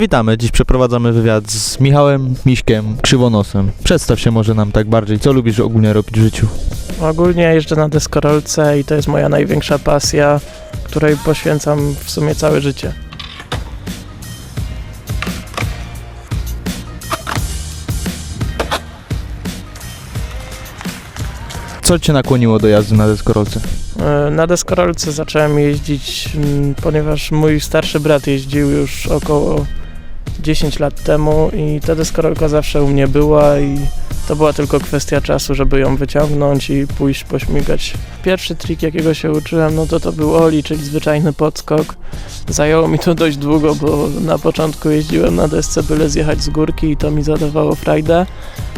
Witamy, dziś przeprowadzamy wywiad z Michałem Miśkiem Krzywonosem. Przedstaw się może nam tak bardziej, co lubisz ogólnie robić w życiu? Ogólnie jeżdżę na deskorolce i to jest moja największa pasja, której poświęcam w sumie całe życie. Co cię nakłoniło do jazdy na deskorolce? E, Na deskorolce zacząłem jeździć, ponieważ mój starszy brat jeździł już około 10 lat temu i ta deskorolka zawsze u mnie była i to była tylko kwestia czasu, żeby ją wyciągnąć i pójść pośmigać. Pierwszy trik, jakiego się uczyłem, no to to był Oli, czyli zwyczajny podskok. Zajęło mi to dość długo, bo na początku jeździłem na desce, byle zjechać z górki i to mi zadawało frajdę,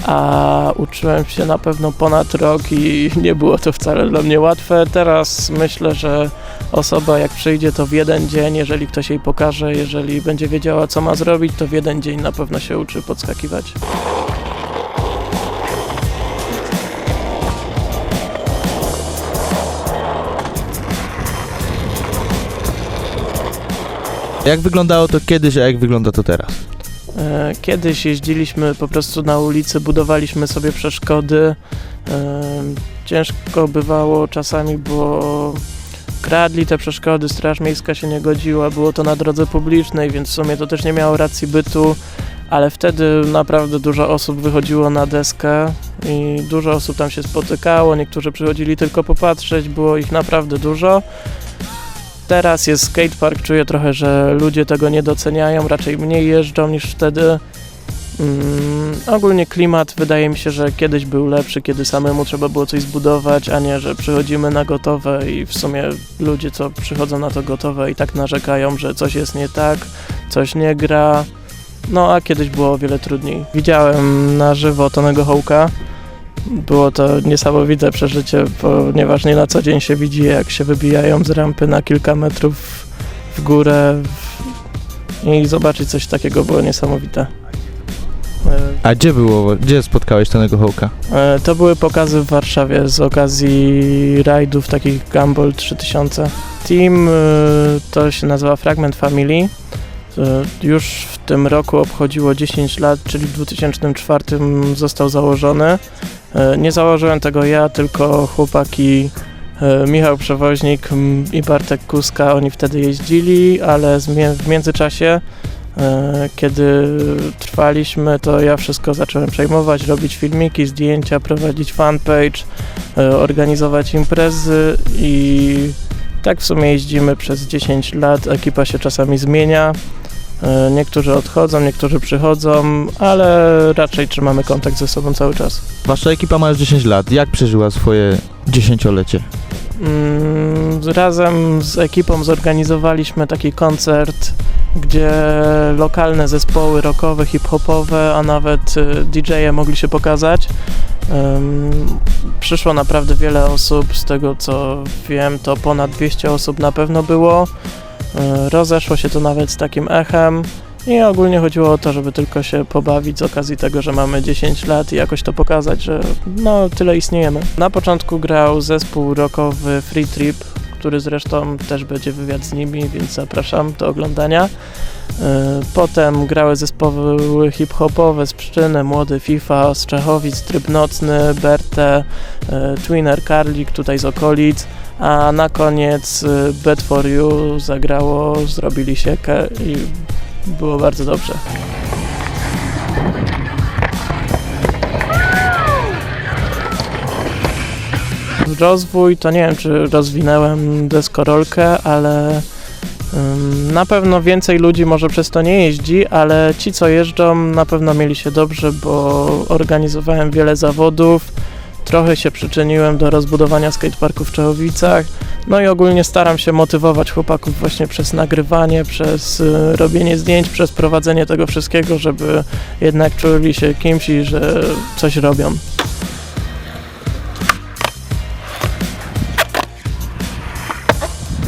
a uczyłem się na pewno ponad rok i nie było to wcale dla mnie łatwe. Teraz myślę, że osoba jak przyjdzie to w jeden dzień, jeżeli ktoś jej pokaże, jeżeli będzie wiedziała co ma zrobić, to w jeden dzień na pewno się uczy podskakiwać. Jak wyglądało to kiedyś, a jak wygląda to teraz? E, Kiedyś jeździliśmy po prostu na ulicy, budowaliśmy sobie przeszkody. E, Ciężko bywało czasami, bo kradli te przeszkody, Straż Miejska się nie godziła, było to na drodze publicznej, więc w sumie to też nie miało racji bytu, ale wtedy naprawdę dużo osób wychodziło na deskę i dużo osób tam się spotykało, niektórzy przychodzili tylko popatrzeć, było ich naprawdę dużo. Teraz jest skatepark, czuję trochę, że ludzie tego nie doceniają, raczej mniej jeżdżą niż wtedy. Mm, ogólnie klimat wydaje mi się, że kiedyś był lepszy, kiedy samemu trzeba było coś zbudować, a nie, że przychodzimy na gotowe i w sumie ludzie, co przychodzą na to gotowe i tak narzekają, że coś jest nie tak, coś nie gra. No a kiedyś było o wiele trudniej. Widziałem na żywo Tonego Hołka. Było to niesamowite przeżycie, ponieważ nie na co dzień się widzi, jak się wybijają z rampy na kilka metrów w górę i zobaczyć coś takiego było niesamowite. A gdzie było, gdzie spotkałeś Tonego Hołka? E, To były pokazy w Warszawie z okazji rajdów takich Gumball 3000. Team e, to się nazywa Fragment Family. E, Już w tym roku obchodziło 10 lat, czyli w 2004 został założony. E, Nie założyłem tego ja, tylko chłopaki e, Michał Przewoźnik i Bartek Kuska, oni wtedy jeździli, ale w międzyczasie E, Kiedy trwaliśmy, to ja wszystko zacząłem przejmować, robić filmiki, zdjęcia, prowadzić fanpage, organizować imprezy i tak w sumie jeździmy przez 10 lat. Ekipa się czasami zmienia. E, Niektórzy odchodzą, niektórzy przychodzą, ale raczej trzymamy kontakt ze sobą cały czas. Wasza ekipa ma już 10 lat. Jak przeżyła swoje dziesięciolecie? Mm, Razem z ekipą zorganizowaliśmy taki koncert, gdzie lokalne zespoły rockowe, hip-hopowe, a nawet y, DJ-e mogli się pokazać. Przyszło naprawdę wiele osób, z tego co wiem, to ponad 200 osób na pewno było. Y, Rozeszło się to nawet z takim echem. I ogólnie chodziło o to, żeby tylko się pobawić z okazji tego, że mamy 10 lat i jakoś to pokazać, że no tyle istniejemy. Na początku grał zespół rockowy Free Trip, który zresztą też będzie wywiad z nimi, więc zapraszam do oglądania. Yy, Potem grały zespoły hip-hopowe z Pszczyny, Młody FIFA, z Czechowic, Tryb Nocny, Bertę, yy, Twinner Karlik tutaj z okolic, a na koniec yy, Bad For You zagrało, zrobili siekę i było bardzo dobrze. Rozwój to nie wiem, czy rozwinąłem deskorolkę, ale na pewno więcej ludzi może przez to nie jeździ, ale ci, co jeżdżą, na pewno mieli się dobrze, bo organizowałem wiele zawodów. Trochę się przyczyniłem do rozbudowania skateparku w Czechowicach. No i ogólnie staram się motywować chłopaków właśnie przez nagrywanie, przez y, robienie zdjęć, przez prowadzenie tego wszystkiego, żeby jednak czuli się kimś i że coś robią.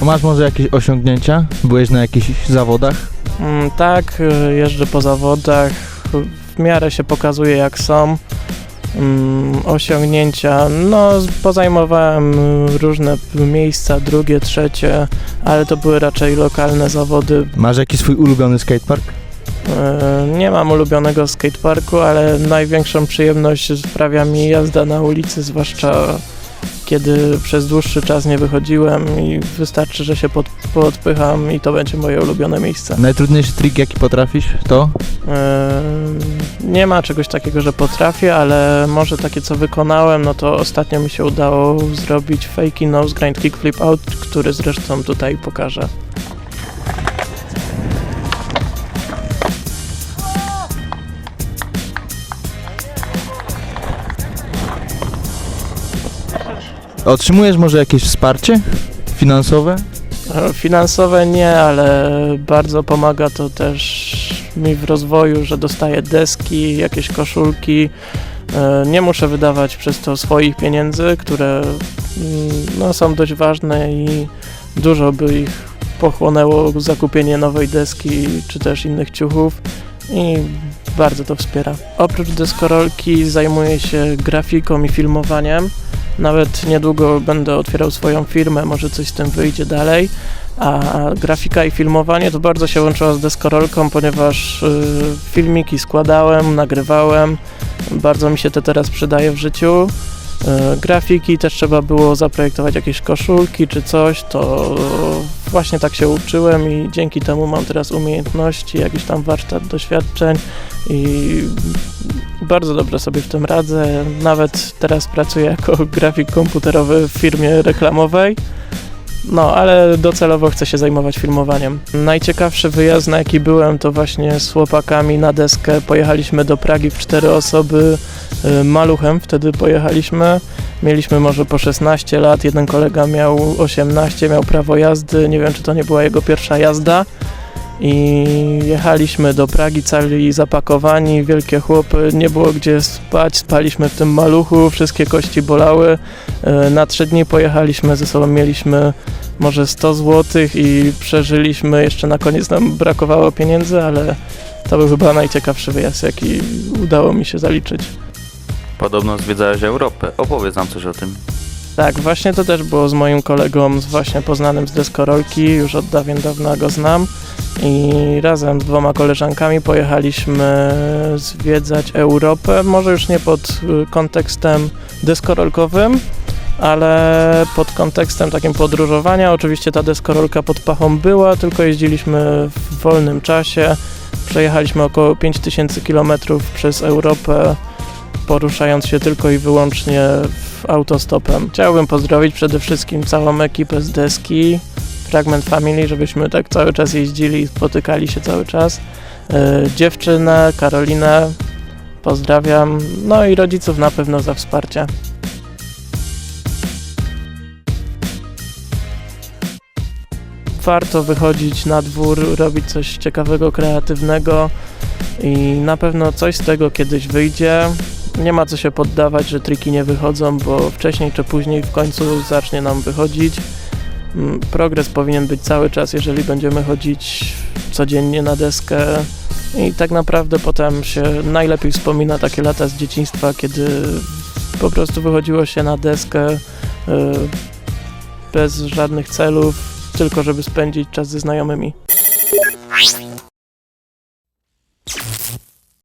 Masz może jakieś osiągnięcia? Byłeś na jakichś zawodach? Mm, tak, y, jeżdżę po zawodach, w miarę się pokazuje jak są. Mm, osiągnięcia, no pozajmowałem różne miejsca, drugie, trzecie, ale to były raczej lokalne zawody. Masz jakiś swój ulubiony skatepark? E, Nie mam ulubionego skateparku, ale największą przyjemność sprawia mi jazda na ulicy, zwłaszcza kiedy przez dłuższy czas nie wychodziłem i wystarczy, że się pod, podpycham i to będzie moje ulubione miejsce. Najtrudniejszy trik, jaki potrafisz, to? E, Nie ma czegoś takiego, że potrafię, ale może takie co wykonałem, no to ostatnio mi się udało zrobić fakey nose grind kick flip out, który zresztą tutaj pokażę. Otrzymujesz może jakieś wsparcie finansowe? E, Finansowe nie, ale bardzo pomaga to też mi w rozwoju, że dostaję deski, jakieś koszulki. E, Nie muszę wydawać przez to swoich pieniędzy, które mm, no, są dość ważne i dużo by ich pochłonęło zakupienie nowej deski czy też innych ciuchów i bardzo to wspiera. Oprócz deskorolki zajmuję się grafiką i filmowaniem. Nawet niedługo będę otwierał swoją firmę, może coś z tym wyjdzie dalej. A grafika i filmowanie to bardzo się łączyło z deskorolką, ponieważ y, filmiki składałem, nagrywałem. Bardzo mi się to teraz przydaje w życiu. Y, grafiki też trzeba było zaprojektować jakieś koszulki czy coś, to właśnie tak się uczyłem i dzięki temu mam teraz umiejętności, jakiś tam warsztat doświadczeń i bardzo dobrze sobie w tym radzę. Nawet teraz pracuję jako grafik komputerowy w firmie reklamowej. No, ale docelowo chcę się zajmować filmowaniem. Najciekawszy wyjazd, na jaki byłem, to właśnie z chłopakami na deskę. Pojechaliśmy do Pragi w cztery osoby. y, Maluchem wtedy pojechaliśmy. Mieliśmy może po 16 lat. Jeden kolega miał 18, miał prawo jazdy. Nie wiem, czy to nie była jego pierwsza jazda. I jechaliśmy do Pragi cali zapakowani, wielkie chłopy, nie było gdzie spać, spaliśmy w tym maluchu, wszystkie kości bolały. E, Na trzy dni pojechaliśmy ze sobą, mieliśmy może 100 zł i przeżyliśmy, jeszcze na koniec nam brakowało pieniędzy, ale to był chyba najciekawszy wyjazd, jaki udało mi się zaliczyć. Podobno zwiedzałeś Europę. Opowiedz nam coś o tym. Tak, właśnie to też było z moim kolegą, właśnie poznanym z deskorolki, już od dawien dawna go znam i razem z dwoma koleżankami pojechaliśmy zwiedzać Europę, może już nie pod y, kontekstem deskorolkowym, ale pod kontekstem takim podróżowania. Oczywiście ta deskorolka pod pachą była, tylko jeździliśmy w wolnym czasie. Przejechaliśmy około 5000 km przez Europę, poruszając się tylko i wyłącznie autostopem. Chciałbym pozdrowić przede wszystkim całą ekipę z deski, Fragment Family, żebyśmy tak cały czas jeździli i spotykali się cały czas. E, dziewczynę, Karolinę, pozdrawiam. No i rodziców na pewno za wsparcie. Warto wychodzić na dwór, robić coś ciekawego, kreatywnego i na pewno coś z tego kiedyś wyjdzie. Nie ma co się poddawać, że triki nie wychodzą, bo wcześniej czy później w końcu zacznie nam wychodzić. Mm, Progres powinien być cały czas, jeżeli będziemy chodzić codziennie na deskę. I tak naprawdę potem się najlepiej wspomina takie lata z dzieciństwa, kiedy po prostu wychodziło się na deskę y, bez żadnych celów, tylko żeby spędzić czas ze znajomymi.